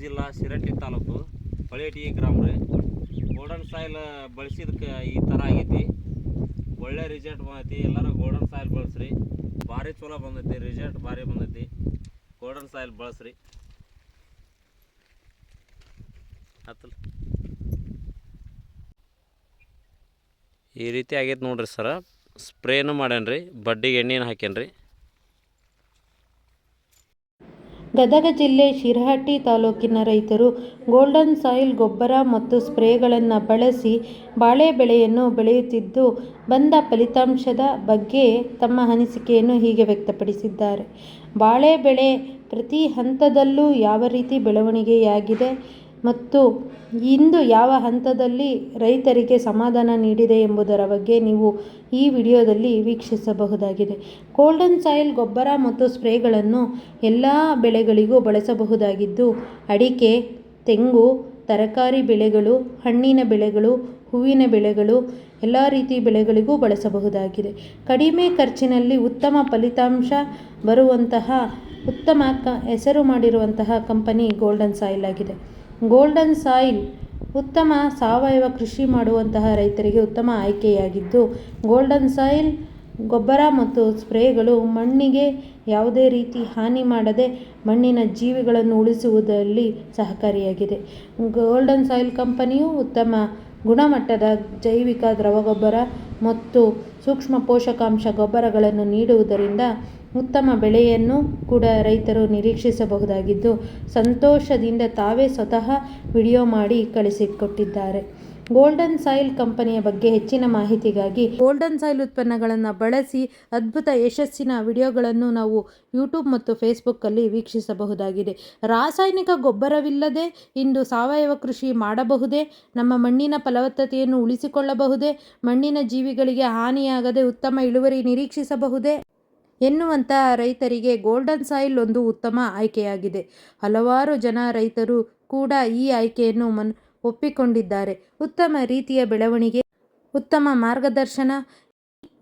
ಜಿಲ್ಲಾ ಶಿರಟ್ಟಿ ತಾಲೂಕು ಹೊಳೆಟಿ ಗ್ರಾಮ ರೀ. ಗೋಲ್ಡನ್ ಸಾಯಿಲ್ ಬಳಸಿದಕ್ಕೆ ಈ ಥರ ಆಗೈತಿ. ಒಳ್ಳೆ ರಿಸಲ್ಟ್ ಬಂದೈತಿ. ಎಲ್ಲರೂ ಗೋಲ್ಡನ್ ಸಾಯಿಲ್ ಬಳಸ್ರಿ. ಭಾರಿ ಚಲೋ ಬಂದೈತಿ. ರಿಸಲ್ಟ್ ಭಾರಿ ಬಂದೈತಿ. ಗೋಲ್ಡನ್ ಸಾಯಿಲ್ ಬಳಸ್ರಿ. ಹತ್ತಲ್ಲ ಈ ರೀತಿ ಆಗೈತೆ ನೋಡ್ರಿ ಸರ. ಸ್ಪ್ರೇನು ಮಾಡ್ಯಾನ್ರಿ. ಬಡ್ಡಿಗೆ ಎಣ್ಣೆನ ಹಾಕ್ಯಾನ್ರಿ. ಗದಗ ಜಿಲ್ಲೆ ಶಿರಹಟ್ಟಿ ತಾಲೂಕಿನ ರೈತರು ಗೋಲ್ಡನ್ ಸಾಯಿಲ್ ಗೊಬ್ಬರ ಮತ್ತು ಸ್ಪ್ರೇಗಳನ್ನು ಬಳಸಿ ಬಾಳೆ ಬೆಳೆಯನ್ನು ಬೆಳೆಯುತ್ತಿದ್ದು, ಬಂದ ಫಲಿತಾಂಶದ ಬಗ್ಗೆ ತಮ್ಮ ಅನಿಸಿಕೆಯನ್ನು ಹೀಗೆ ವ್ಯಕ್ತಪಡಿಸಿದ್ದಾರೆ. ಬಾಳೆ ಬೆಳೆ ಪ್ರತಿ ಹಂತದಲ್ಲೂ ಯಾವ ರೀತಿ ಬೆಳವಣಿಗೆಯಾಗಿದೆ? ಮತ್ತು ಇಂದು ಯಾವ ಹಂತದಲ್ಲಿ ರೈತರಿಗೆ ಸಮಾಧಾನ ನೀಡಿದೆ ಎಂಬುದರ ಬಗ್ಗೆ ನೀವು ಈ ವಿಡಿಯೋದಲ್ಲಿ ವೀಕ್ಷಿಸಬಹುದಾಗಿದೆ. ಗೋಲ್ಡನ್ ಸಾಯಿಲ್ ಗೊಬ್ಬರ ಮತ್ತು ಸ್ಪ್ರೇಗಳನ್ನು ಎಲ್ಲ ಬೆಳೆಗಳಿಗೂ ಬಳಸಬಹುದಾಗಿದ್ದು, ಅಡಿಕೆ, ತೆಂಗು, ತರಕಾರಿ ಬೆಳೆಗಳು, ಹಣ್ಣಿನ ಬೆಳೆಗಳು, ಹೂವಿನ ಬೆಳೆಗಳು ಎಲ್ಲ ರೀತಿ ಬೆಳೆಗಳಿಗೂ ಬಳಸಬಹುದಾಗಿದೆ. ಕಡಿಮೆ ಖರ್ಚಿನಲ್ಲಿ ಉತ್ತಮ ಫಲಿತಾಂಶ ಬರುವಂತಹ ಉತ್ತಮ ಕ, ಹೆಸರು ಮಾಡಿರುವಂತಹ ಕಂಪನಿ ಗೋಲ್ಡನ್ ಸಾಯಿಲ್ ಆಗಿದೆ. ಗೋಲ್ಡನ್ ಸಾಯಿಲ್ ಉತ್ತಮ ಸಾವಯವ ಕೃಷಿ ಮಾಡುವಂತಹ ರೈತರಿಗೆ ಉತ್ತಮ ಆಯ್ಕೆಯಾಗಿದ್ದು, ಗೋಲ್ಡನ್ ಸಾಯಿಲ್ ಗೊಬ್ಬರ ಮತ್ತು ಸ್ಪ್ರೇಗಳು ಮಣ್ಣಿಗೆ ಯಾವುದೇ ರೀತಿ ಹಾನಿ ಮಾಡದೆ ಮಣ್ಣಿನ ಜೀವಿಗಳನ್ನು ಉಳಿಸುವುದರಲ್ಲಿ ಸಹಕಾರಿಯಾಗಿದೆ. ಗೋಲ್ಡನ್ ಸಾಯಿಲ್ ಕಂಪನಿಯು ಉತ್ತಮ ಗುಣಮಟ್ಟದ ಜೈವಿಕ ದ್ರವಗೊಬ್ಬರ ಮತ್ತು ಸೂಕ್ಷ್ಮ ಪೋಷಕಾಂಶ ಗೊಬ್ಬರಗಳನ್ನು ನೀಡುವುದರಿಂದ ಉತ್ತಮ ಬೆಳೆಯನ್ನು ಕೂಡ ರೈತರು ನಿರೀಕ್ಷಿಸಬಹುದಾಗಿದ್ದು, ಸಂತೋಷದಿಂದ ತಾವೇ ಸ್ವತಃ ವಿಡಿಯೋ ಮಾಡಿ ಕಳಿಸಿಕೊಟ್ಟಿದ್ದಾರೆ. ಗೋಲ್ಡನ್ ಸಾಯಿಲ್ ಕಂಪನಿಯ ಬಗ್ಗೆ ಹೆಚ್ಚಿನ ಮಾಹಿತಿಗಾಗಿ ಗೋಲ್ಡನ್ ಸಾಯಿಲ್ ಉತ್ಪನ್ನಗಳನ್ನು ಬಳಸಿ ಅದ್ಭುತ ಯಶಸ್ಸಿನ ವಿಡಿಯೋಗಳನ್ನು ನಾವು ಯೂಟ್ಯೂಬ್ ಮತ್ತು ಫೇಸ್ಬುಕ್ಕಲ್ಲಿ ವೀಕ್ಷಿಸಬಹುದಾಗಿದೆ. ರಾಸಾಯನಿಕ ಗೊಬ್ಬರವಿಲ್ಲದೆ ಇಂದು ಸಾವಯವ ಕೃಷಿ ಮಾಡಬಹುದೇ? ನಮ್ಮ ಮಣ್ಣಿನ ಫಲವತ್ತತೆಯನ್ನು ಉಳಿಸಿಕೊಳ್ಳಬಹುದೇ? ಮಣ್ಣಿನ ಜೀವಿಗಳಿಗೆ ಹಾನಿಯಾಗದೆ ಉತ್ತಮ ಇಳುವರಿ ನಿರೀಕ್ಷಿಸಬಹುದೇ? ಎನ್ನುವಂಥ ರೈತರಿಗೆ ಗೋಲ್ಡನ್ ಸಾಯಿಲ್ ಒಂದು ಉತ್ತಮ ಆಯ್ಕೆಯಾಗಿದೆ. ಹಲವಾರು ಜನ ರೈತರು ಕೂಡ ಈ ಆಯ್ಕೆಯನ್ನು ಮನ್, ಒಪ್ಪಿಕೊಂಡಿದ್ದಾರೆ. ಉತ್ತಮ ರೀತಿಯ ಬೆಳವಣಿಗೆ, ಉತ್ತಮ ಮಾರ್ಗದರ್ಶನ,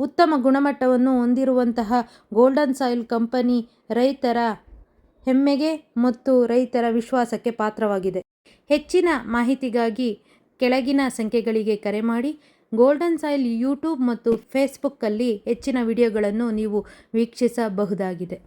ಉತ್ತಮ ಗುಣಮಟ್ಟವನ್ನು ಹೊಂದಿರುವಂತಹ ಗೋಲ್ಡನ್ ಸಾಯಿಲ್ ಕಂಪನಿ ರೈತರ ಹೆಮ್ಮೆಗೆ ಮತ್ತು ರೈತರ ವಿಶ್ವಾಸಕ್ಕೆ ಪಾತ್ರವಾಗಿದೆ. ಹೆಚ್ಚಿನ ಮಾಹಿತಿಗಾಗಿ ಕೆಳಗಿನ ಸಂಖ್ಯೆಗಳಿಗೆ ಕರೆ ಮಾಡಿ. ಗೋಲ್ಡನ್ ಸಾಯಿಲ್ ಯೂಟ್ಯೂಬ್ ಮತ್ತು ಫೇಸ್ಬುಕ್ಕಲ್ಲಿ ಹೆಚ್ಚಿನ ವಿಡಿಯೋಗಳನ್ನು ನೀವು ವೀಕ್ಷಿಸಬಹುದಾಗಿದೆ.